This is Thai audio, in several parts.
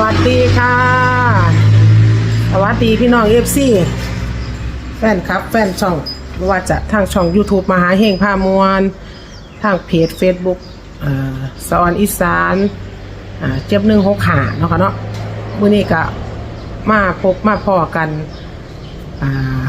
วัสดีค่ะ สวัสดีพี่น้องเอฟซีแฟนครับ แฟนช่องไม่ว่าจะทางช่อง YouTube มหาเฮงพามวลทางเพจ Facebook เอ่อสวรรค์อีสานอ่าเจ็บหนึ่งหกหาเนาะค่ะเนาะมื้อนี้ก็มาพบมาพอกันอ่า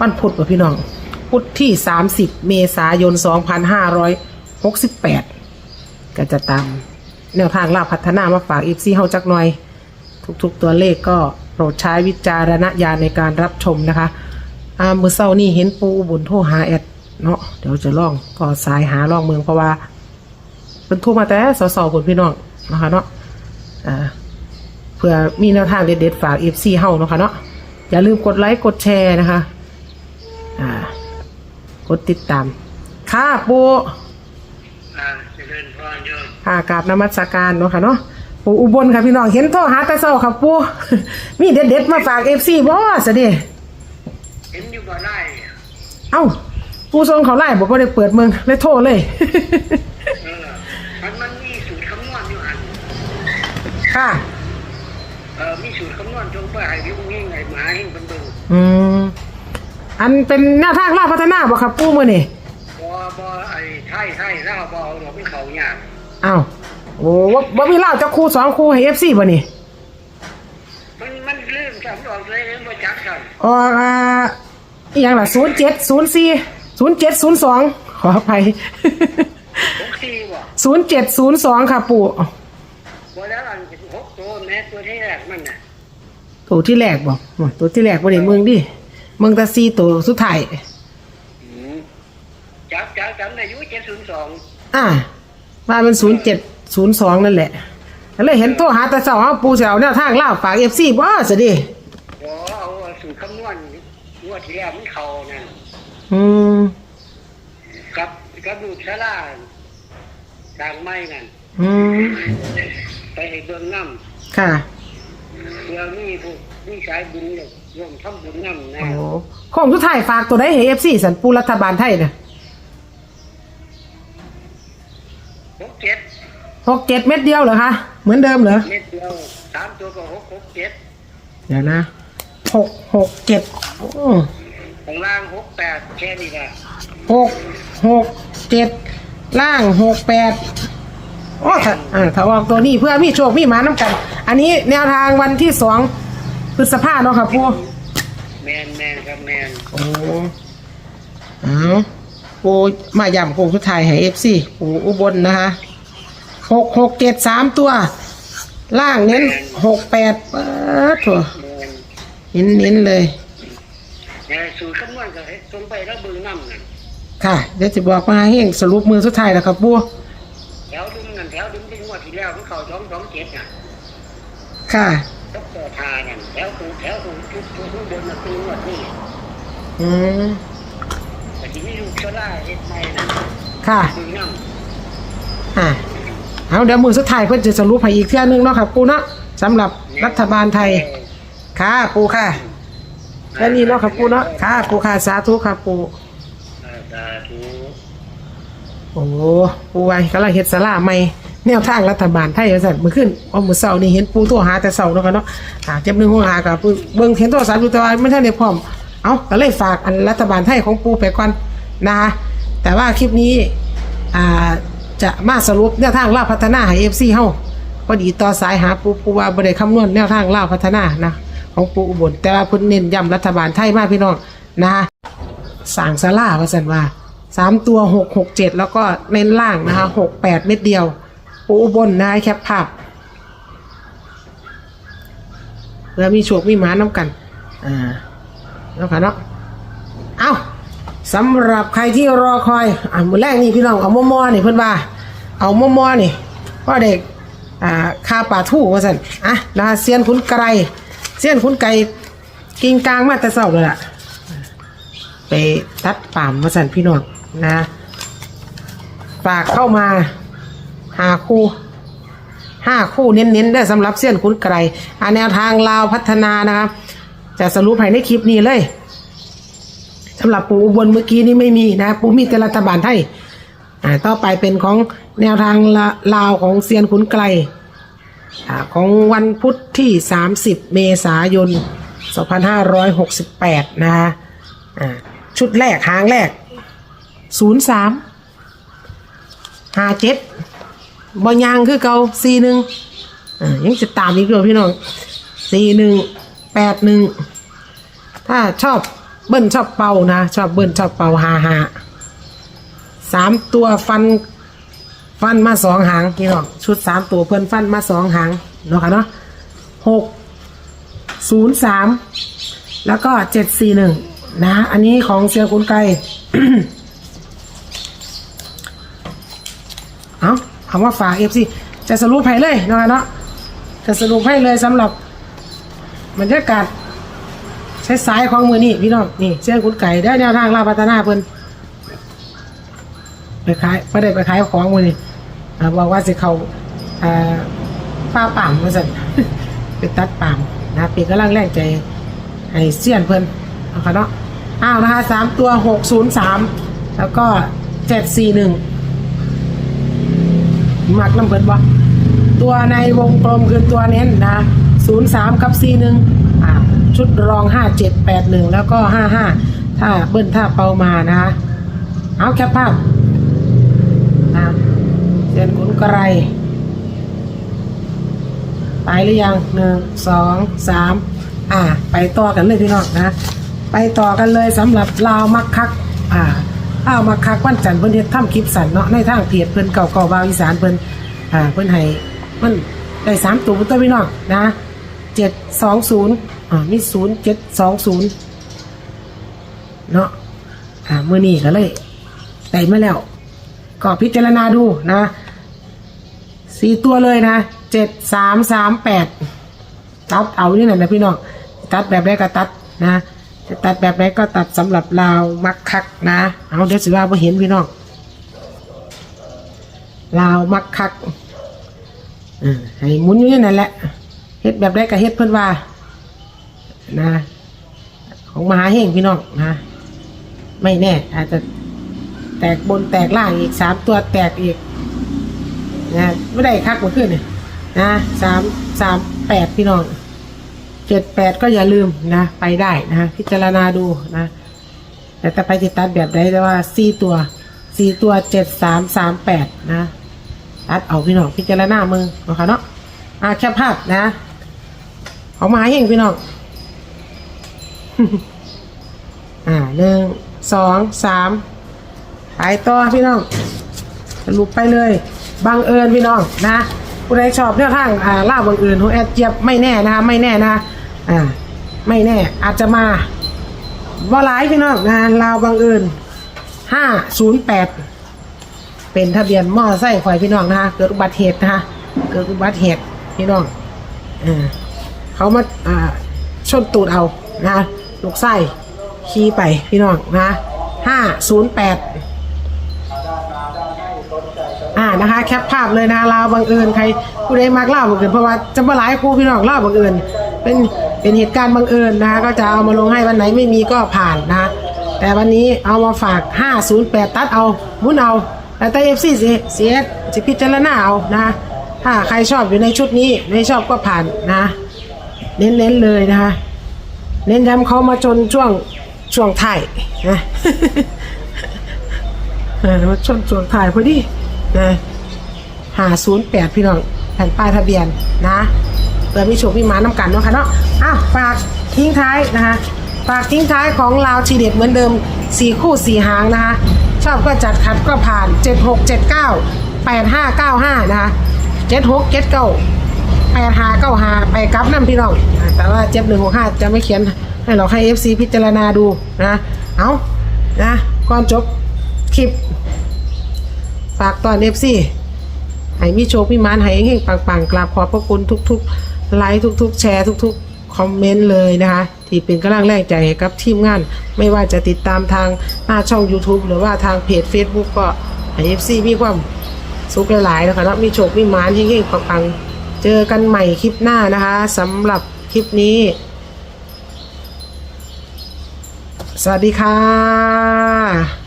วันพุธกับพี่น้อง พุธที่ 30 เมษายน 2568 ก็จะตาม แนวทางลาพัฒนามาฝากอีฟซีเฮาจักหน่อย ทุกๆตัวเลขก็โปรดใช้วิจารณญาณในการรับชมนะคะอ่ามือเศร้านี่เห็นปูบุญโทรหาแอดเนาะเดี๋ยวจะล่องก็สายหาล่องเมืองเพราะว่าเป็นโทั่วมาแต่สสคนพี่น้องนะคะเนาะอ่าเพื่อมีแนวทางเด็ดๆฝากเอฟซีเฮาเนาะค่ะเนาะอย่าลืมกดไลค์กดแชร์นะคะ อ่า กดติดตาม ค่ะปู ค่ะกราบนมัสการเนาะค่ะเนาะปู่อุบลค่ะพี่น้องเห็นโทรหาแตาเศร้าค่ะปู่มีเด็ดๆมาฝากเอฟซีบ่สะเดิเห็นอยู่บ่ไล่เอ้าปู่ทรงเขาไล่บอกว่าได้เปิดเมืองเลยโทรเลยเออมันมันมีสูตรคำนวณอยู่หันค่ะเออมีสูตรคำนวณจงไปให้พี่พวกนี้ไงหมาให้เป็นเบิ่งอืมอันเป็นแนวทางล่าพัฒนาบ่ครับปู่มื้อนี่ บ่บ่ไอ้ไทยไทยเล่าบ่เอาหรอกมันเขายากอ้าวโอ้บ่บ่มีเล่าจักคู่สองคู่ให้เอฟซีบ่นี่มันมันลืมจำออกเลยมันบ่จักกันออกอ่าอีหยังล่ะ0704 0702ขออภัยหกสี่บ่0702ค่ะปู่บ่แล้วอันหกตัวแม้ตัวที่แรกมันน่ะตัวที่แรกบอกตัวที่แรกบ่ได้เมืองดิเมืองแตาซีตัวสุดท้ายอืม จับจับจำได้อยู่เจ็ดศูนย์สองอ่ามาเป็นศูนย์เจ็ดศูนย์สองนั่นแหละแล้วเลยเห็นโทรหาแตาเสาเอาปูเสเอาแนวทางล่าวฝากเอฟซีบ่สิดิบ่เอาสูตรคำนวณงวดที่แล้วมันเข้านั่นอืมกับกับลูกชะลาดังไม้นั่นอืมไปให้เบิ่งน้ค่ะำเพื่อมีผู้มีสายบุญเนี่ยร่วมทำบุญน้ำนะโอ้ของสุดท้ายฝากตัวได้ให้เอฟซีสันปูรัฐบาลไทยน่ะ หกเจ็ด หกเจ็ดเม็ดเดียวเหรอคะ เหมือนเดิมเหรอ เม็ดเดียวสามตัวก็หกหกเจ็ดเดี๋ยวนะหกหกเจ็ดโอ้ข้างล่างหกแปดแค่นี้ละหกหกเจ็ดล่างหกแปดโอ้ถ้าอ่าถ้าออกตัวนี้เพื่อมีโชคมีหมาน้ำกัน อันนี้แนวทางวันที่สองพฤษภาเนาะครับปูแมนแมนครับแมนโอ้เอาปูมาย่ำโค้งสุดท้ายให้เอฟซีปูอุบลนะคะ หกหกเจ็ดสามตัว ล่างเน้นหกแปดเปิดถั่วแมนเน้นเน้นๆเลยแต่สูตรคำนวณก็ให้ตรงไปแล้วเบิ่งน้ำนั่นค่ะ เดี๋ยวจะบอกมาให้สรุปมือสุดท้ายแล้วครับปูแถวดึงนั่นแถวดึงที่งวดที่แล้วมันเข้าสองสองเจ็ดน่ะค่ะต้องต่อทานั่นแถวตรงแถวตรงชุดตัวข้างบนน่ะคืองวดนี้อืมแต่ที่นี่ลูกชะลาเฮ็ดใหม่นั่นค่ะเบิ่งน้ำอ่า เอาเดี๋ยวมือสุดท้ายเพื่อจะสรุปให้อีกเที่ยนึงเนาะครับปูเนาะสำหรับรัฐบาลไทยค่ะปูค่ะแค่นี้เนาะครับปูเนาะค่ะปูค่ะสาธุค่ะปูอ่าสาธุโอ้ปูไว้กำลังเฮ็ดสลาใหม่แนวทางรัฐบาลไทยว่าซั่นมื้อขึ้นเอามื้อเช้านี่เห็นปูโทรหาแต่เช้าเนาะค่ะเนาะหาเจ็บหนึงหัวหากับเบิ่งเห็นโทรศัพท์อยู่แต่ว่าไม่ทันได้พร้อมเอาก็เลยฝากอันรัฐบาลไทยของปูไปก่อนนะคะแต่ว่าคลิปนี้อ่า จะมาสรุปแนวทางลาวพัฒนาให้ FC เฮาพอดีต่อสายหาปูปูว่าบ่ได้คำนวณแนวทางลาวพัฒนานะของปูอุบลแต่ว่าเพิ่นเน้นย้ำรัฐบาลไทยมากพี่น้องนะคะสั่งสลาว่าซั่นว่าสามตัวหกหกเจ็ดแล้วก็เน้นล่างนะคะหกแปดเม็ดเดียว ปูอุบลนายแคปภาพเพื่อมีโชคมีหมาน้ำกัน อ่าแล้วค่ะเนาะเอา สำหรับใครที่รอคอยอ่ามือแรกนี่พี่น้องเอามอมอนี่เพื่อนว่า เอามอมอนี่พ่อเด็กอ่าคาป่าทู่ว่าสันอะนะคะเซียนขุนไกรเซียนขุนไก่กิงกลางมาแต่เศร้าเลยล่ะ ไปตัดป่ามว่าสันพี่น้องนะฝากเข้ามาหาคู่ห้าคู่เน้นๆได้สำหรับเส้นคุณไกรอ่าแนวทางลาวพัฒนานะครับจะสรุปให้ในคลิปนี้เลย สำหรับปูอุบลเมื่อกี้นี้ไม่มีนะปูมีแต่รัฐบาลไทยอ่าต่อไปเป็นของแนวทางลาวของเซียนขุนไกรอ่าของวันพุธที่ 30 เมษายน 2568 นะฮะอ่าชุดแรกหางแรก 03 57บอยางคือเกา41อ่ายังจะตามอีกด้วยพี่น้อง 41 81 ถ้าชอบ เบิ้ลชอบเป่านะ ชอบเบิ้ลชอบเป่าหาหาสามตัวฟัน ฟันมาสองหางพี่น้องชุดสามตัวเพื่อนฟันมาสองหางเนาะค่ะเนาะหกศูนย์สามแล้วก็เจ็ดสี่หนึ่งนะ อันนี้ของเซียคุณไก่เอาคำว่าฝากเอฟซีจะสรุปให้เลยเนาะค่ะเนาะจะสรุปให้เลยสำหรับบรรยากาศ ช้สายของมือนี่พี่น้องนี่เซียคุณไก่ได้แนวทางลาพัฒนาเพิ่นไปขายไม่ได้ไปขายของมือนี่อ่าบอกว่าสิเขาอ่าป้าป่ามมาสั่นไปตัดป่ามนะปีกำลังแรงใจให้เสี้ยนเพิ่นเอาค่ะเนาะอ้าวนะคะสามตัวหกศูนย์สามแล้วก็เจ็ดสี่หนึ่งมักน้ำเพิ่นบ่ตัวในวงกลมคือตัวเน้นนะศูนย์สามกับสี่หนึ่ง ชุดรองห้าเจ็ดแปดหนึ่งแล้วก็ห้าห้าถ้าเบิ้ลถ้าเปามานะคะเอาแคปภาพนะเซียนขุนกระไรไปหรือยังหนึ่งสองสามอ่า ไปต่อกันเลยพี่น้องนะ ไปต่อกันเลยสำหรับลาวมักคัก อ่าลาวมักคักวันจันทร์เพิ่นเฮ็ดทำคลิปสันเนาะในทางเพจเพิ่นเก่าเก่าบาวอีสานเพิ่นอ่าเพิ่นให้มันได้สามตัวตัวพี่น้องนะเจ็ดสองศูนย์ อ่ามีศูนย์เจ็ดสองศูนย์เนาะอ่าเมื่อนี้ก็เลยได้มาแล้ว ก็พิจารณาดูนะสี่ตัวเลยนะเจ็ดสามสามแปดตัดเอานี่แหละนะพี่น้องตัดแบบไหนก็ตัดนะจะตัดแบบไหนก็ตัดสำหรับลาวมักคักนะเอาเดี๋ยวสิว่าไ่เห็นพี่น้องลาวมักคักอืมให้หมุนอยู่นี่นั่นแหละเฮ็ดแบบไหนก็เฮ็ดเพิ่นว่า นะ ของมหาเฮงพี่น้องนะไม่แน่ อาจจะแตกบนแตกล่างอีกสามตัวแตกอีกนะไม่ได้คักมาขึ้นเนี่ยนะสามสามแปดพี่น้องเจ็ดแปดก็อย่าลืมนะไปได้นะพิจารณาดูนะแต่ถ้าไปติดตัดแบบใดแต่ว่าสี่ตัวสี่ตัวเจ็ดสามสามแปดนะตัดเอาพี่น้องพิจารณามือนะคะเนาะอ่าแคปภาพนะ เอามาให้เองพี่น้อง อ่าหนึ่งสองสามไปต่อพี่น้องสรุปไปเลยบังเอิญพี่น้องนะผู้ใดชอบแนวทางอ่าล่าบังเอิญของแอดเจี๊ยบไม่แน่นะคะไม่แน่นะอ่าไม่แน่อาจจะมาบ่หลายพี่น้องนะลาวบังเอิญห้าศูนย์แปดเป็นทะเบียนมอไซค์ข่อยพี่น้องนะคะเกิดอุบัติเหตุนะคะเกิดอุบัติเหตุพี่น้องอ่าเขามาอ่าชนตูดเอานะ ลูกไส้ขี่ไปพี่น้องนะห้าศูนย์แปดอ่านะคะ แคปภาพเลยนะลาวบังเอิญใครผู้ใดมักล่าบังเอิญเพราะว่าจะมาหลายครูพี่น้องล่าบังเอิญเป็นเป็นเหตุการณ์บังเอิญนะคะก็จะเอามาลงให้วันไหนไม่มีก็ผ่านนะ แต่วันนี้เอามาฝาก 508 ตัดเอาหมุนเอาแล้วแต่เอฟซีเสียจะพิจารณาเอานะ ถ้าใครชอบอยู่ในชุดนี้ ไม่ชอบก็ผ่านนะ เน้นๆเลยนะคะ เน้นย้ำเขามาจนช่วงช่วงถ่ายนะมาชนช่วงถ่ายพอดีนะหาศูนย์แปดพี่น้องแผ่นป้ายทะเบียนนะเพื่อมีโชคมีมาน้ำกันเนาะค่ะเนาะอ้าวฝากทิ้งท้ายนะคะฝากทิ้งท้ายของลาวทีเด็ดเหมือนเดิมสี่คู่สี่หางนะคะชอบก็จัดขัดก็ผ่านเจ็ดหกเจ็ดเก้าแปดห้าเก้าห้านะคะเจ็ดหกเจ็ดเก้า ปดหาเก้าหาไปกลับน้ำพี่น้องแต่ว่าเจ็บหนึ่งหกห้าจะไม่เขียนให้เราให้เอฟซีพิจารณาดูนะเอานะก่อนจบคลิป ฝากตอนเอฟซีให้มีโชคมีมานให้เฮงปังๆ กราบขอบพระคุณทุกๆ ไลค์ทุก ๆ แชร์ทุก ๆคอมเมนต์เลยนะคะ ที่เป็นกำลังแรงใจให้กับทีมงาน ไม่ว่าจะติดตามทางหน้าช่อง YouTube หรือว่าทางเพจ Facebook ก็ให้เอฟซีมีความสุขหลายๆนะคะแล้วมีโชคมีมานเฮงๆปังๆ เจอกันใหม่คลิปหน้านะคะสำหรับคลิปนี้ สวัสดีค่ะ